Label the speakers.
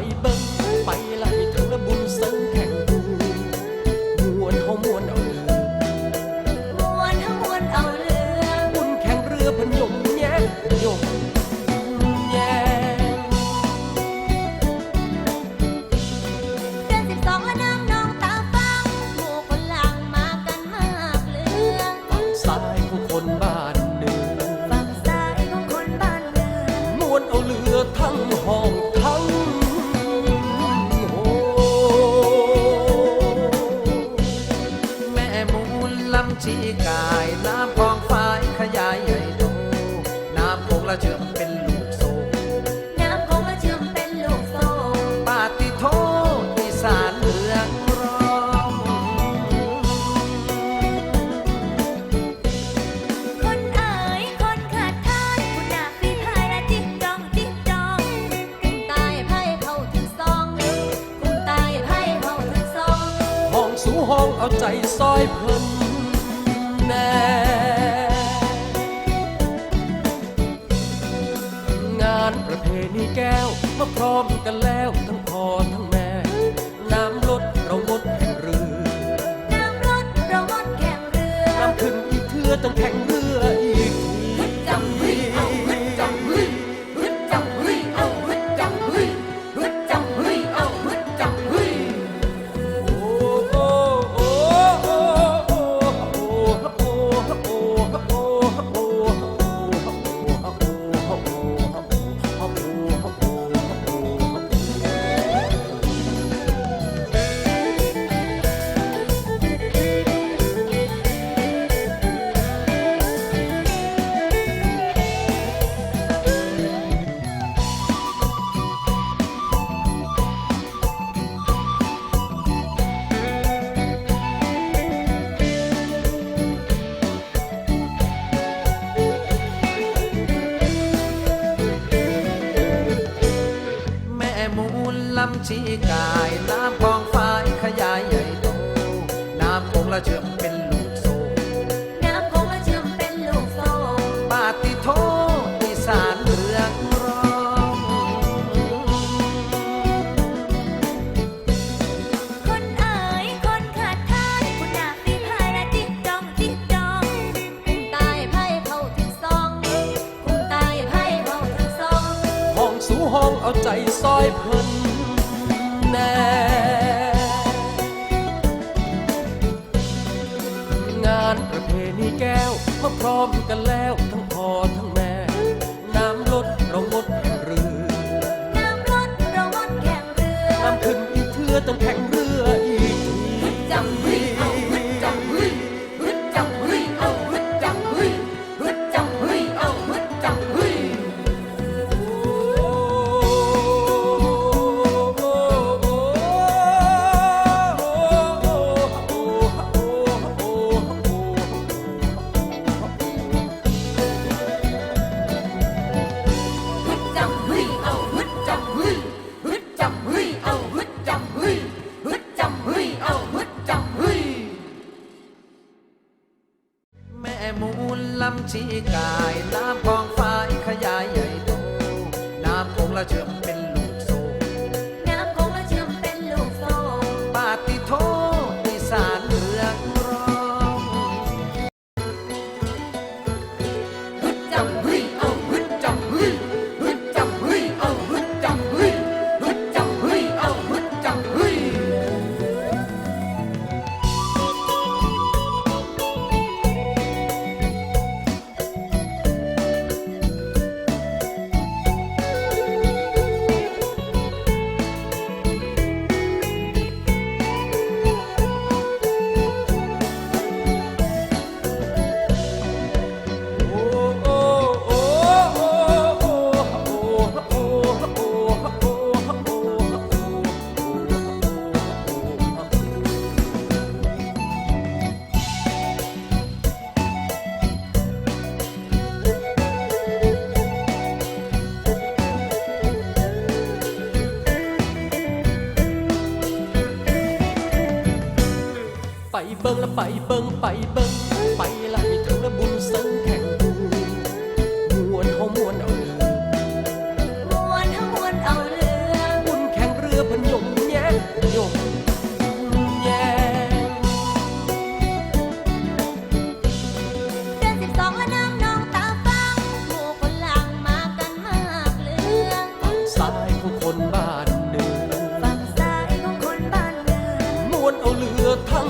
Speaker 1: ไเบิ้งไปไล่ทั้งระบุญสริงแข่งมวนเขามวนเอาเรือ
Speaker 2: มวนเขามวนเอา
Speaker 1: เรือบุญแข่งเรือพ
Speaker 2: นมแย่ยมแย่เดือนสิบสองนางน้องตาฟังหมู่คนหลังมากันมากเรื่
Speaker 1: องสายของคนบ้านเหนืฝั่งซ้ายของคนบ้านเรือมวนเอาเรือท่า ละเชื่อมเป็นลูกโซ่
Speaker 2: น้ำของละเชื่อมเป็นลูกโซ่
Speaker 1: ปาติโทอีสานเมืองร้อง
Speaker 2: คนเอ๋ยคนขาดทานคุณนาฟีพายแลจิ๊กจองจิ๊กจองคุณตายไพ่เข้าถึงซองคุณตายไพ่เข้าถึงซอง
Speaker 1: ห้องสูงห้องเอาใจซอยเพิ่นแน่ นประเพณีแก้วมาพร้อมกันแล้ว ทั้งพ่อทั้งแม่ น้ำลดเรางดแข่งเรือ
Speaker 2: น้ำรถเรางดแข่งเรือ
Speaker 1: น้ำขึ้นอีกเทือต้องแข่ง ลำชีกาย น้ำคลองฟ้ายขยายใหญ่โต น้ำคงละเชื่อมเป็นลูกโซ่
Speaker 2: น้ำคงละเชื่อมเป็นลูกโซ่
Speaker 1: ปาติโทอีสานเรืองร้อง
Speaker 2: คนเอ๋ยคนขาดท่านคุณนาฟีพายและติ๊กจองติ๊กจองคุ้มตายไพ่เข้าถึงซองคุ้มตาย
Speaker 1: ไพ่เข้าถึงซองห้องสู่ห้องเอาใจซอย มาพร้อมกันแล้ว ไปเบิ่งไปเบิ่งไปละให้ถึงละบุญเสิงแข่งดูมวนเฮามวนเอาเรือ
Speaker 2: มวนทั้งมวนเอาเรือ
Speaker 1: บุญแข่งเรือพนยมแย่ยมแย่
Speaker 2: เดือนสิบสองและน้ำนองตาฟังหมู่คนหลังมากันมากเรื่อง
Speaker 1: ฝั่งซ้ายของคนบ้านเหนือ
Speaker 2: ฝั่งซ้ายของคนบ้านเมือง
Speaker 1: มวนเอาเรือทั้งห้อง